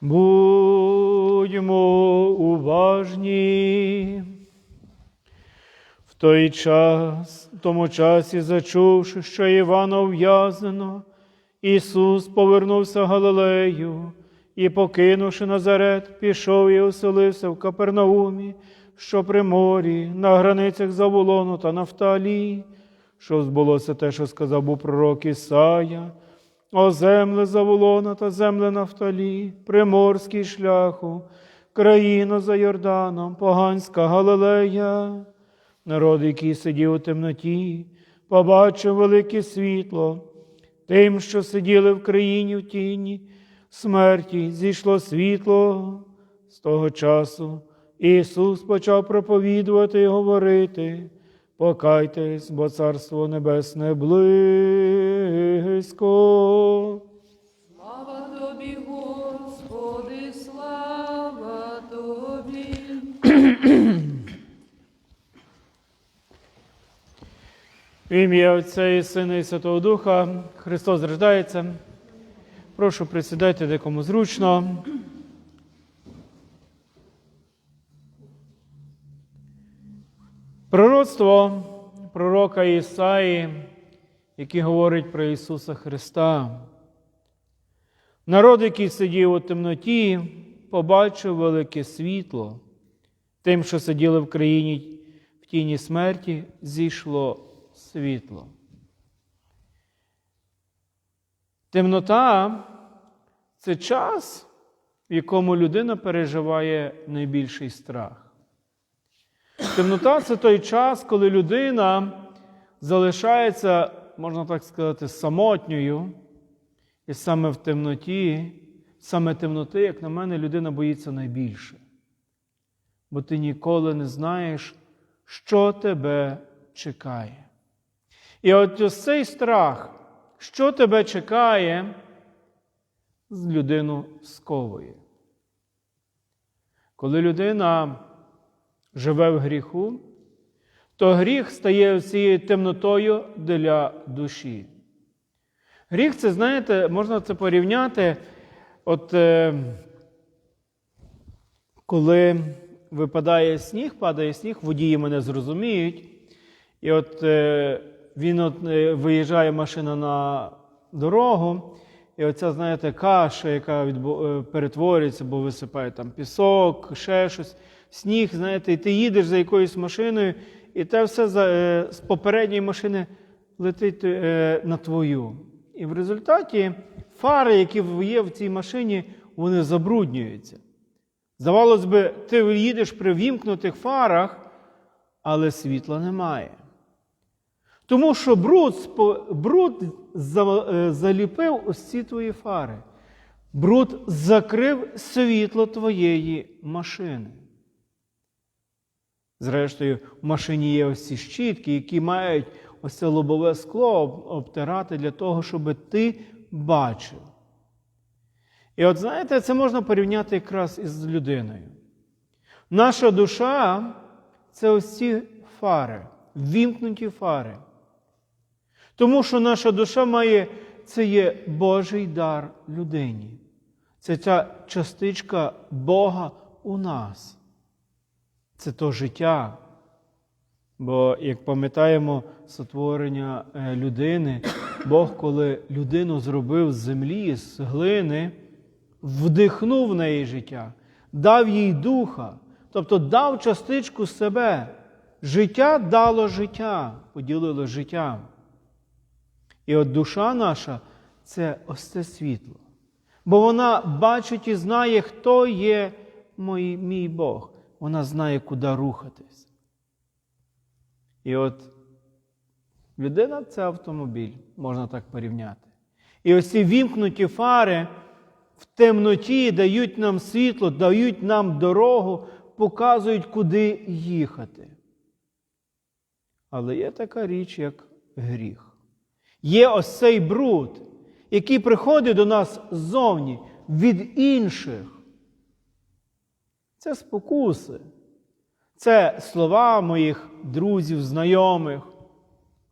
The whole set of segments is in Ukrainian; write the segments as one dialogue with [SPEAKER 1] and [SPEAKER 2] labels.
[SPEAKER 1] Будьмо уважні. В той час, в тому часі, зачувши, що Івана ув'язнено, Ісус повернувся Галилею і, покинувши Назарет, пішов і оселився в Капернаумі, що при морі, на границях Заволону та Нафталії, що збулося те, що сказав був пророк Ісая, о земле Заволона та земле Нафталі, приморський шляху, країна за Йорданом, поганська Галилея. Народ, який сидів у темноті, побачив велике світло. Тим, що сиділи в країні в тіні, смерті зійшло світло. З того часу Ісус почав проповідувати і говорити. Покайтесь, бо Царство Небесне близько.
[SPEAKER 2] Слава тобі, Господи, слава тобі.
[SPEAKER 1] В ім'я Отця і Сина і Святого Духа Христос рождається. Прошу присідайте, де кому зручно. Пророцтво пророка Ісаї, яке говорить про Ісуса Христа. Народ, який сидів у темноті, побачив велике світло. Тим, що сиділи в країні в тіні смерті, зійшло світло. Темнота це час, в якому людина переживає найбільший страх. Темнота це той час, коли людина залишається, можна так сказати, самотньою. І саме в темноті, саме темноти, як на мене, людина боїться найбільше. Бо ти ніколи не знаєш, що тебе чекає. І от ось цей страх, що тебе чекає, людину сковує. Коли людина живе в гріху, то гріх стає цією темнотою для душі. Гріх це, знаєте, можна це порівняти, от е, коли випадає сніг, падає сніг, водії мене зрозуміють. І от е, він от, е, виїжджає машина на дорогу, і оця, знаєте, каша, яка відбу, е, перетворюється, бо висипає там пісок, ще щось, сніг, знаєте, і ти їдеш за якоюсь машиною, і те все е, з попередньої машини летить е, на твою. І в результаті фари, які є в цій машині, вони забруднюються. Здавалось би, ти їдеш при вімкнутих фарах, але світла немає. Тому що бруд, бруд е, заліпив ось ці твої фари. Бруд закрив світло твоєї машини. Зрештою, в машині є ось ці щітки, які мають ось це лобове скло обтирати для того, щоб ти бачив. І от знаєте, це можна порівняти якраз із людиною. Наша душа це ось ці фари, ввімкнуті фари. Тому що наша душа має, це є Божий дар людині. Це ця частичка Бога у нас. Це то життя. Бо, як пам'ятаємо сотворення е, людини, Бог, коли людину зробив з землі, з глини, вдихнув в неї життя, дав їй духа, тобто дав частичку себе. Життя дало життя, поділило життя. І от душа наша це ось це світло. Бо вона бачить і знає, хто є мій, мій Бог. Вона знає, куди рухатись. І от людина це автомобіль, можна так порівняти. І ось ці вімкнуті фари в темноті дають нам світло, дають нам дорогу, показують, куди їхати. Але є така річ, як гріх. Є ось цей бруд, який приходить до нас ззовні від інших. Це спокуси, це слова моїх друзів, знайомих,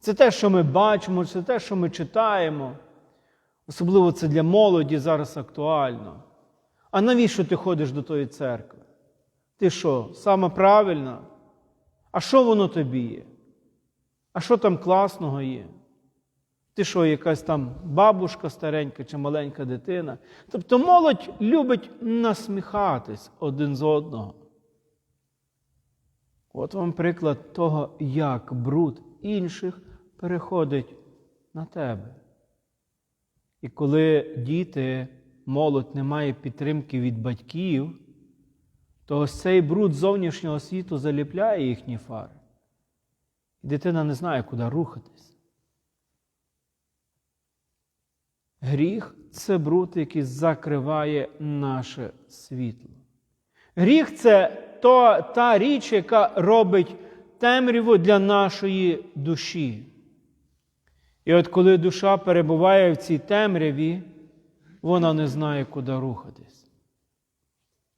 [SPEAKER 1] це те, що ми бачимо, це те, що ми читаємо. Особливо це для молоді зараз актуально. А навіщо ти ходиш до тої церкви? Ти що, саме правильна? А що воно тобі є? А що там класного є? Ти що, якась там бабушка старенька чи маленька дитина? Тобто молодь любить насміхатись один з одного. От вам приклад того, як бруд інших переходить на тебе. І коли діти, молодь не має підтримки від батьків, то ось цей бруд зовнішнього світу заліпляє їхні фари. Дитина не знає, куди рухатись. Гріх це бруд, який закриває наше світло. Гріх це то, та річ, яка робить темряву для нашої душі. І от коли душа перебуває в цій темряві, вона не знає, куди рухатись.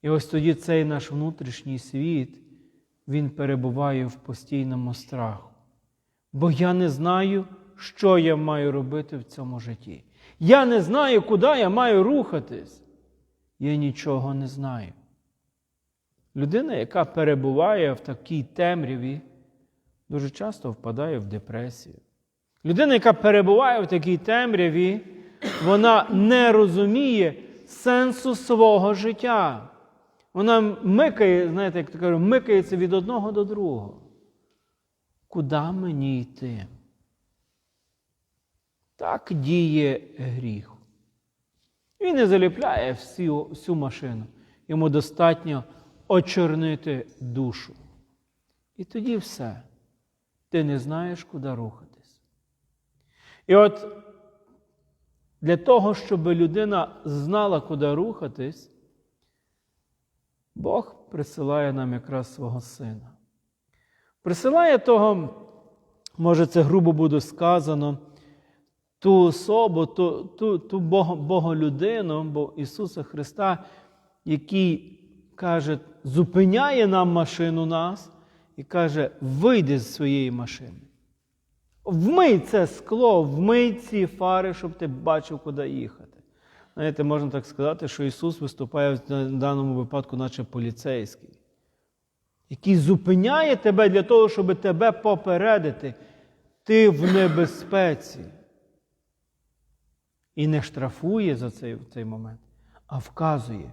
[SPEAKER 1] І ось тоді цей наш внутрішній світ, він перебуває в постійному страху. Бо я не знаю, що я маю робити в цьому житті. Я не знаю, куди я маю рухатись. Я нічого не знаю. Людина, яка перебуває в такій темряві, дуже часто впадає в депресію. Людина, яка перебуває в такій темряві, вона не розуміє сенсу свого життя. Вона микає, знаєте, як то кажуть, микається від одного до другого. Куди мені йти? Так діє гріх. Він не заліпляє всю, всю машину. Йому достатньо очорнити душу. І тоді все. Ти не знаєш, куди рухатись. І от для того, щоб людина знала, куди рухатись, Бог присилає нам якраз свого сина. Присилає того, може, це грубо буде сказано, ту особу, ту, ту, ту Боголюдину, бо Ісуса Христа, який каже, зупиняє нам машину нас і каже, вийди з своєї машини. Вмий це скло, вмий ці фари, щоб ти бачив, куди їхати. Знаєте, можна так сказати, що Ісус виступає в даному випадку, наче поліцейський, який зупиняє тебе для того, щоб тебе попередити. Ти в небезпеці. І не штрафує за цей, цей момент, а вказує.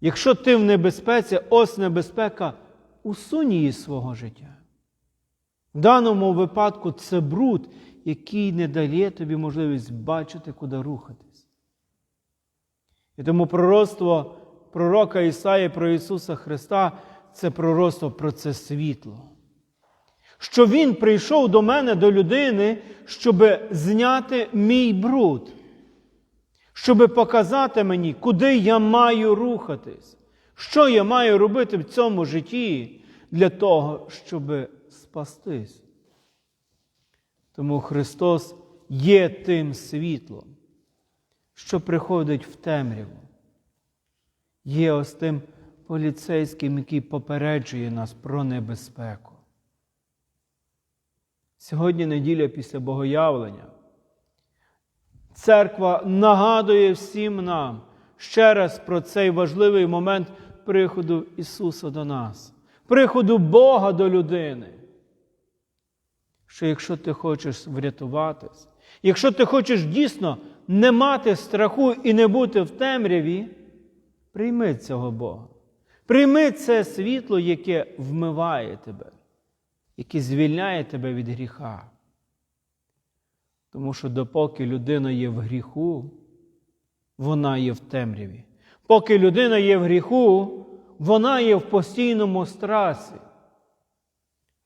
[SPEAKER 1] Якщо ти в небезпеці, ось небезпека, усунь її з свого життя. В даному випадку це бруд, який не дає тобі можливість бачити, куди рухатись. І тому пророцтво пророка Ісаї про Ісуса Христа це пророцтво про це світло. Що Він прийшов до мене, до людини, щоб зняти мій бруд, щоб показати мені, куди я маю рухатись, що я маю робити в цьому житті для того, щоб спастись. Тому Христос є тим світлом, що приходить в темряву. Є ось тим поліцейським, який попереджує нас про небезпеку. Сьогодні неділя після Богоявлення. Церква нагадує всім нам ще раз про цей важливий момент приходу Ісуса до нас, приходу Бога до людини. Що якщо ти хочеш врятуватись, якщо ти хочеш дійсно не мати страху і не бути в темряві, прийми цього Бога. Прийми це світло, яке вмиває тебе, яке звільняє тебе від гріха. Тому що допоки людина є в гріху, вона є в темряві. Поки людина є в гріху, вона є в постійному страсі,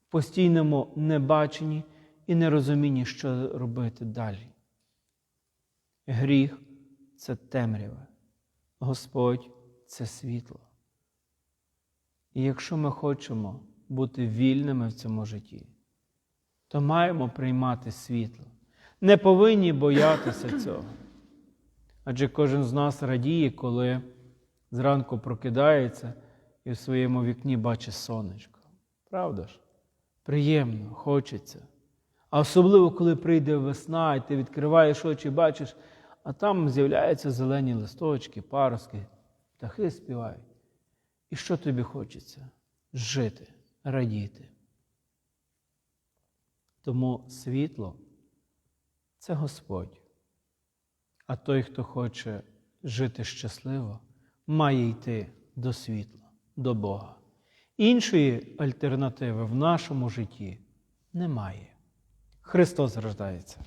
[SPEAKER 1] в постійному небаченні і нерозумінні, що робити далі. Гріх це темрява. Господь це світло. І якщо ми хочемо бути вільними в цьому житті, то маємо приймати світло. Не повинні боятися цього. Адже кожен з нас радіє, коли зранку прокидається і в своєму вікні бачить сонечко. Правда ж? Приємно, хочеться. А особливо, коли прийде весна, і ти відкриваєш очі, бачиш, а там з'являються зелені листочки, паростки. птахи співають. І що тобі хочеться? Жити, радіти. Тому світло це Господь. А той, хто хоче жити щасливо, має йти до світла, до Бога. Іншої альтернативи в нашому житті немає. Христос рождається.